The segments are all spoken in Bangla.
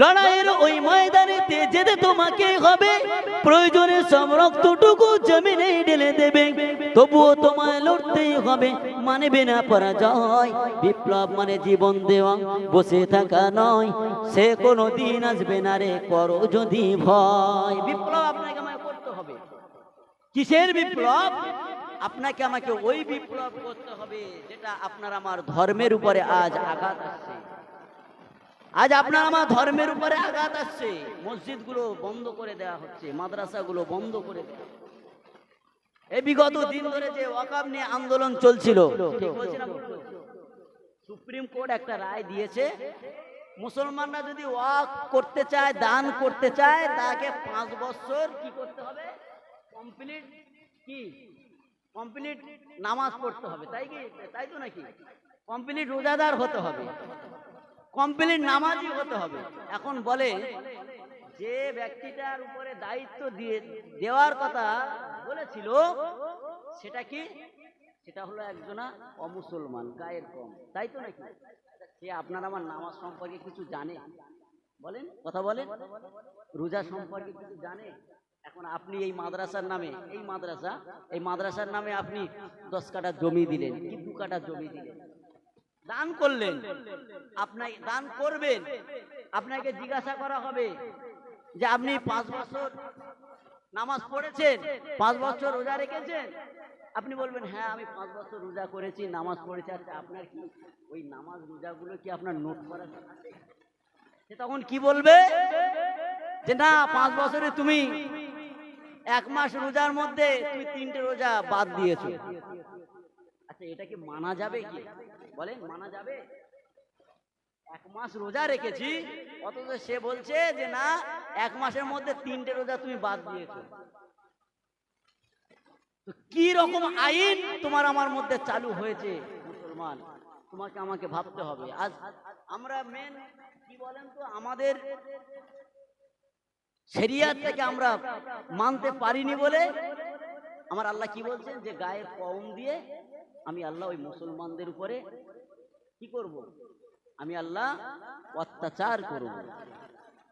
লড়াইয়ের ওই ময়দানেতে যেতে তোমাকে হবে। প্রয়োজনে সব রক্তটুকু জমিনেই ঢেলে দেবে। তবুও তোমায় লড়তেই হবে, মানবে না পরাজয়। বিপ্লব মানে জীবন দেওয়া, বসে থাকা নয়। সে কোনো দিন আসবে না রে, করো যদি ভয়। বিপ্লব আপনাকে আমায় করতে হবে। কিসের বিপ্লব? আপনাকে আমাকে ওই বিপ্লব করতে হবে, যেটা আপনার আমার ধর্মের উপরে আজ আঘাত আসছে। আজ আপনার আমার ধর্মের উপরে আঘাত আসছে। মসজিদগুলো বন্ধ করে দেওয়া হচ্ছে, মাদ্রাসাগুলো বন্ধ করে দেওয়া। এই বিগত দিন ধরে যে ওয়াকাব নিয়ে আন্দোলন চলছিল? সুপ্রিম কোর্ট একটা রায় দিয়েছে, মুসলমানরা যদি ওয়াক করতে চায়, দান করতে চায়, তাকে পাঁচ বছর কি করতে হবে? কমপ্লিট কি? কমপ্লিট নামাজ পড়তে হবে, তাই কি? তাই তো নাকি? কমপ্লিট রোজাদার হতে হবে। কমপ্লিট নামাজি হতে হবে। এখন বলে যে ব্যক্তিটার উপরে দায়িত্ব দিয়ে দেওয়ার কথা বলেছিল সেটা কি? সেটা হলো একজনা অমুসলমান গায়ের কম। তাই তো নাকি? সে আপনার আমার নামাজ সম্পর্কে কিছু জানে। বলেন কথা বলেন। রোজা সম্পর্কে কিছু জানে? এখন আপনি এই মাদ্রাসার নামে এই মাদ্রাসা এই মাদ্রাসার নামে আপনি দশ কাঠা জমি দিলেন কি দু কাঠা জমি দিলেন? দান করলেন আপনাকে দান করবেন, আপনাকে জিজ্ঞাসা করা হবে যে আপনি পাঁচ বছর নামাজ পড়েছেন, পাঁচ বছর রোজা রেখেছেন? আপনি বলবেন হ্যাঁ আমি পাঁচ বছর রোজা করেছি, নামাজ পড়েছি। আচ্ছা আপনার কি ওই নামাজ রোজাগুলো কি আপনার নোট করা সে তখন কি বলবে? যে না, পাঁচ বছরে তুমি এক মাস রোজার মধ্যে তুমি তিনটে রোজা বাদ দিয়েছ। আচ্ছা এটা কি মানা যাবে কি? বলেন, মানা যাবে? এক মাস রোজা রেখেছি, অথচ সে বলছে যে না, এক মাসের মধ্যে তিনটে রোজা তুমি বাদ দিয়েছ। কি রকম আইন তোমার আমার মধ্যে চালু হয়েছে, মুসলমান? তোমাকে আমাকে ভাবতে হবে। আজ আমরা মেন কি বলেন তো, আমাদের থেকে আমরা মানতে পারিনি বলে, আমার আল্লাহ কি বলছেন? যে গায়ে কম দিয়ে আমি আল্লাহ ওই মুসলমানদের উপরে কি করব? আমি আল্লাহ অত্যাচার করব।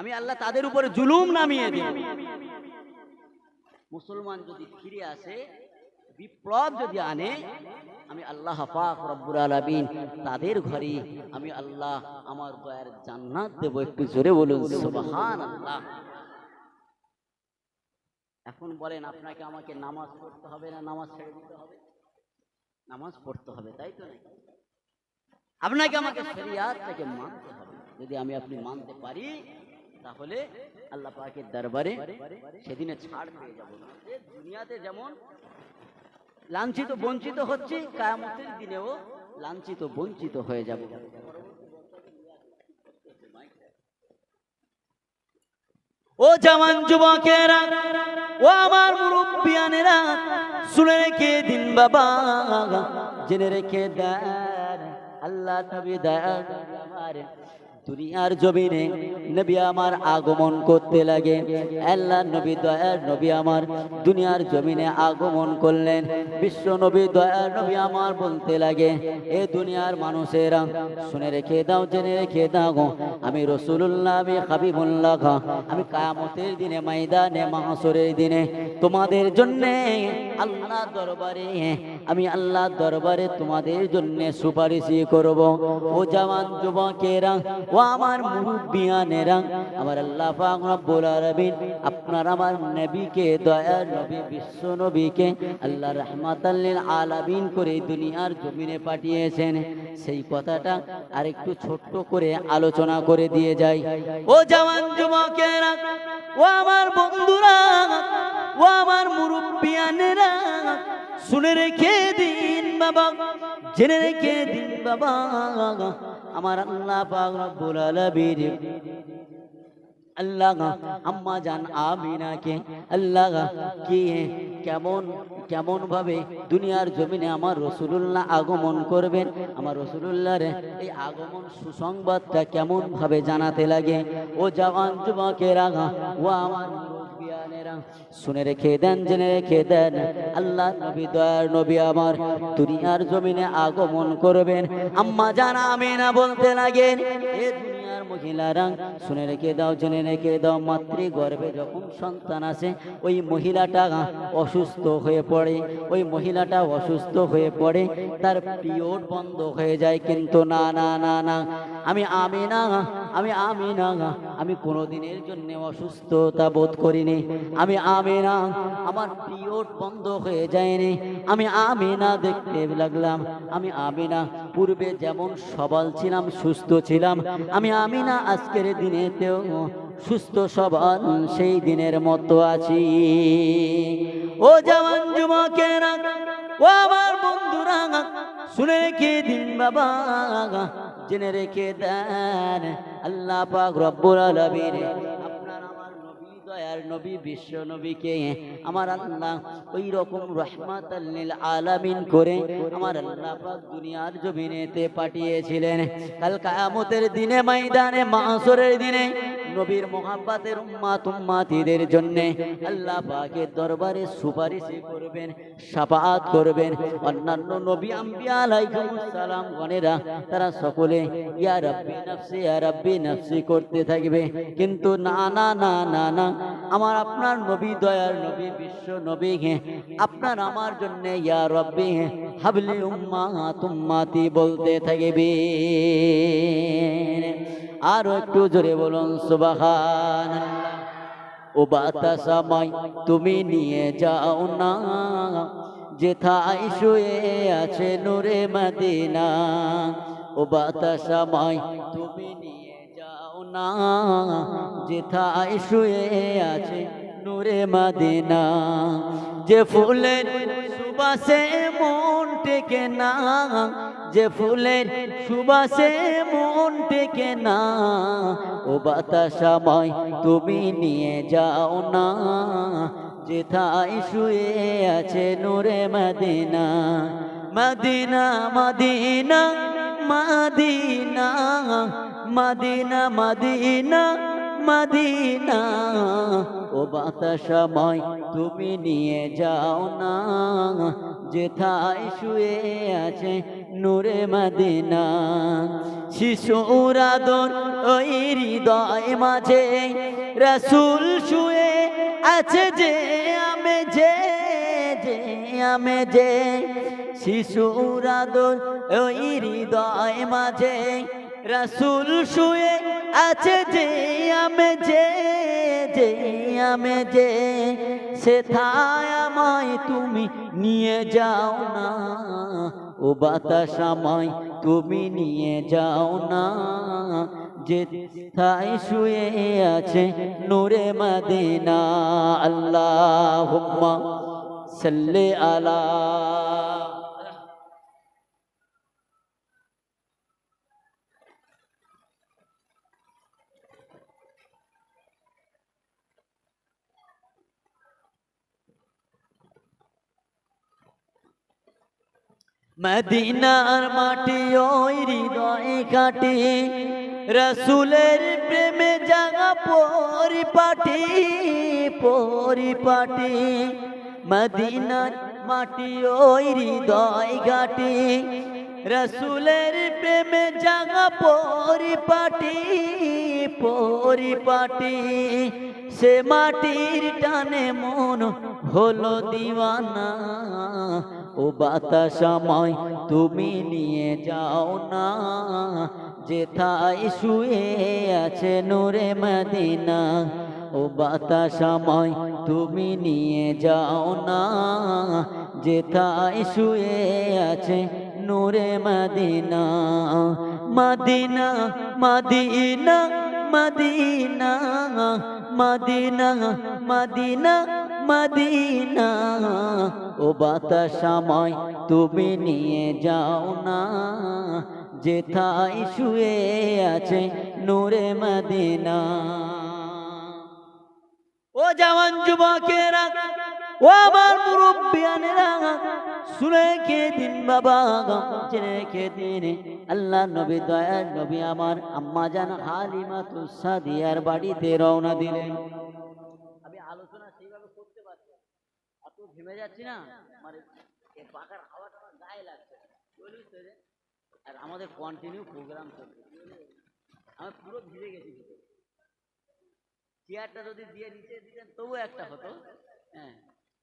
আমি আল্লাহ তাদের উপরে জুলুম নামিয়ে দেব। মুসলমান যদি ফিরে আসে, বিপ্লব যদি আনে, আমি আল্লাহ পাক রব্বুর আলামিন তাদের ঘরে আমি আল্লাহ আমার দয়ার জান্নাত দেব। একটু জোরে বলুন, সুবহানাল্লাহ। এখন বলেন, আপনাকে আমাকে নামাজ পড়তে হবে না নামাজ ছেড়ে দিতে হবে? নামাজ পড়তে হবে, তাই তো নাকি? আপনাকে আমাকে শরিয়াতটাকে মানতে হবে। যদি আমি আপনি মানতে পারি, তাহলে আল্লাহ পাকের দরবারে সেদিনে ছাড় পেয়ে যাব দুনিয়াতে যেমন লাঞ্ছিত বঞ্চিত হচ্ছে, কায়ামতের দিনেও লাঞ্ছিত বঞ্চিত হয়ে যাব। ও জওয়ান যুবকেরা, ও আমার মুরব্বিয়ানেরা, শুনে রেখে দিন বাবা, জেনে রেখে দেন, আল্লাহ তবে দেন দুনিয়ার জমিনে নবী আমার আগমন করতে লাগে। আল্লাহ নবী, দয়ার নবী আমার দুনিয়ার জমিনে আগমন করলেন। বিশ্ব নবী, দয়ার নবী আমার বলতে লাগে, এ দুনিয়ার মানুষেরা, শুনে রেখে দাও, জেনে রেখে দাও আমি রসুল্লাহ আমি হাবিবুল্লাহ আমি কায়ামতের দিনে, ময়দানে মাহসরের দিনে তোমাদের জন্যে আল্লাহ দরবারে, আমি আল্লাহ দরবারে তোমাদের জন্যে সুপারিশই করব। ও জওয়ান যুবকেরা আমার মুরব্বিয়ানেরা আমার আল্লাহ পাক রব্বুল আলামিন, আপনার আমার নবীকে দয়া নবী, বিশ্ব নবীকে আল্লাহ রাহমাতাল লিল আলামিন করে দুনিয়ার জমিনে পাঠিয়েছেন। সেই কথাটা আরেকটু ছোট্ট করে আলোচনা করে দিয়ে যাই। ও জওয়ান যুবকেরা, ও আমার বন্ধুরা, ও আমার মুরব্বিয়ানেরা শুনে রেখে দিন বাবা, জেনে রেখে দিন বাবা। আমার আল্লাহ পাক রব্বুল আলামিন। আল্লাহ আম্মা জান আমিনাকে আল্লাহ কি কেমন কেমন ভাবে দুনিয়ার জমিনে আমার রসুলুল্লাহ আগমন করবেন? আমার রসুলুল্লাহর এই আগমন সুসংবাদটা কেমন ভাবে জানাতে লাগে? ও জওয়ান যুবকেরা ও আমার মুরব্বিয়ানেরা শুনে রেখে দেন, জেনে রেখে দেন, আল্লাহ নবী, দয়ার নবী আমার দুনিয়ার জমিনে আগমন করবেন। আম্মা জান আমিনা বলতে লাগেন মহিলারা, শুনে রেখে দাও, জেনে রেখে দাও মাতৃ গর্ভে যখন সন্তান আসে, ওই মহিলাটা অসুস্থ হয়ে পড়ে, ওই মহিলাটা অসুস্থ হয়ে পড়ে, তার পিরিয়ড বন্ধ হয়ে যায়, কিন্তু না না না না, আমি আমি না আমি আমি না আমি কোনোদিনের জন্য অসুস্থতা বোধ করিনি। আমি আমি না আমার পিরিয়ড বন্ধ হয়ে যায়নি। আমি আমি না দেখতে লাগলাম। আমি আমি না পূর্বে যেমন সবল ছিলাম, সুস্থ ছিলাম। আমি আমি না আজকের দিনেতেও সুস্থ সবল, সেই দিনের মতো আছি। ও জওয়ান যুবকেরা ও আমার বন্ধুরা শুনে রেখে দিন বাবা। জেনে রেখে দেন। আল্লাহ পাক রব্বুল আলামিন দয়ার নবী, বিশ্ব নবীকে আমার আল্লাহ ওই রকম রহমাতাল্লিল আলামিন করে আমার আল্লাহ পাক দুনিয়ার জমিনেতে পাঠিয়েছিলেন। কাল কায়ামতের দিনে, ময়দানে মাসরের দিনে নবীর মোহাব্বাতের উম্মাত উম্মাতিদের জন্য আল্লাহ পাকের দরবারে সুপারিশ করবেন সাফাত করবেন। অন্যান্য নবী, আম্বিয়া সালাম গণেরা, তারা সকলে, ইয়া রাব্বি নাফসি, ইয়া রাব্বি নাফসি করতে থাকবে। কিন্তু না না না না না, আমার আপনার নবী দয়ার নবী, বিশ্ব নবী হে, আপনার আমার জন্য, ইয়া রব্বি হে হাবলি উম্মাত উম্মাতি বলতে থাকবে। আরও একটু জোরে বলুন, সুবাহান। ও বাতাসামাই তুমি নিয়ে যাও না। যেথায় শুয়ে আছে নূরে মদিনা, ও বাতাসামাই তুমি নিয়ে যাও না। যেথায় শুয়ে আছে নূরে মদিনা, যে ফুলের সুবাসে মন টেকে না, যে ফুলের সুবাসে মন টেকে না, ও বাতাসাময় তুমি নিয়ে যাও না, যেথায় শুয়ে আছে নূরে Medina Medina Medina Medina Medina Medina Medina, ও বাতাসময় তুমি নিয়ে যাও না। যেথায় শুয়ে আছে নূরে মদিনা, শিশুর আদর ওই হৃদয় মাঝে। রসুল শুয়ে আছে যে আমি যে যে আমি যে। শিশুর আদর ওই হৃদয় মাঝে। রসুল শুয়ে আছে যে আমি যে যে আমি যে, সেথায় আমায় তুমি নিয়ে যাও না। ও বাতাসামায় তুমি নিয়ে যাও না। যে থাই শুয়ে আছে নূরে মদিনা আল্লাহ সাল্লি আলা মদিনার মাটি ওই হৃদয় কাটি, রসুলের প্রেমে জাগা পরিপাটি পরিপাটি। মদিনার মাটি ওই হৃদয় ঘাটি রসুলের প্রেমে জাগা পরিপাটি পরিপাটি। সে মাটির টানে মন হলো দিওয়ানা। ও বাতাসময় তুমি নিয়ে যাও না। যেথায় শুয়ে আছে নূরে মদিনা, ও বাতাসময় তুমি নিয়ে যাও না। যেথায় শুয়ে আছে নূরে Medina Medina Medina Medina Medina Medina Medina. ও বাতাসাময় তুমি নিয়ে যাও না, যেথায় শুয়ে আছে নূরে মদিনা। ও জওয়ান যুবকেরা ও আমার মুরব্বিয়ানেরা শুনে কে দিন বাবা জেনে কে দিন আল্লাহ নবী দয়ার নবী আমার আম্মা জান হালিমা তুসাদিয়ার বাড়িতে রওনা দিলেন। আমি আলোচনা সেইভাবে করতে পারছি। এত ঘেমে যাচ্ছি না মানে পাখার হাওয়াটা আমার গায়ে লাগছে। তো আর আমাদের কন্টিনিউ প্রোগ্রাম চলছে আমি পুরো ভিজে গেছি চেয়ারটা যদি দিয়ে নিচে দিতেন তবু একটা হতো। হ্যাঁ।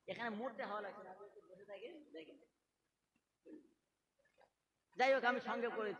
এখানে মরতে হওয়া লাগছে না। বসে থাকে যাই হোক আমি সঙ্গে করেছি।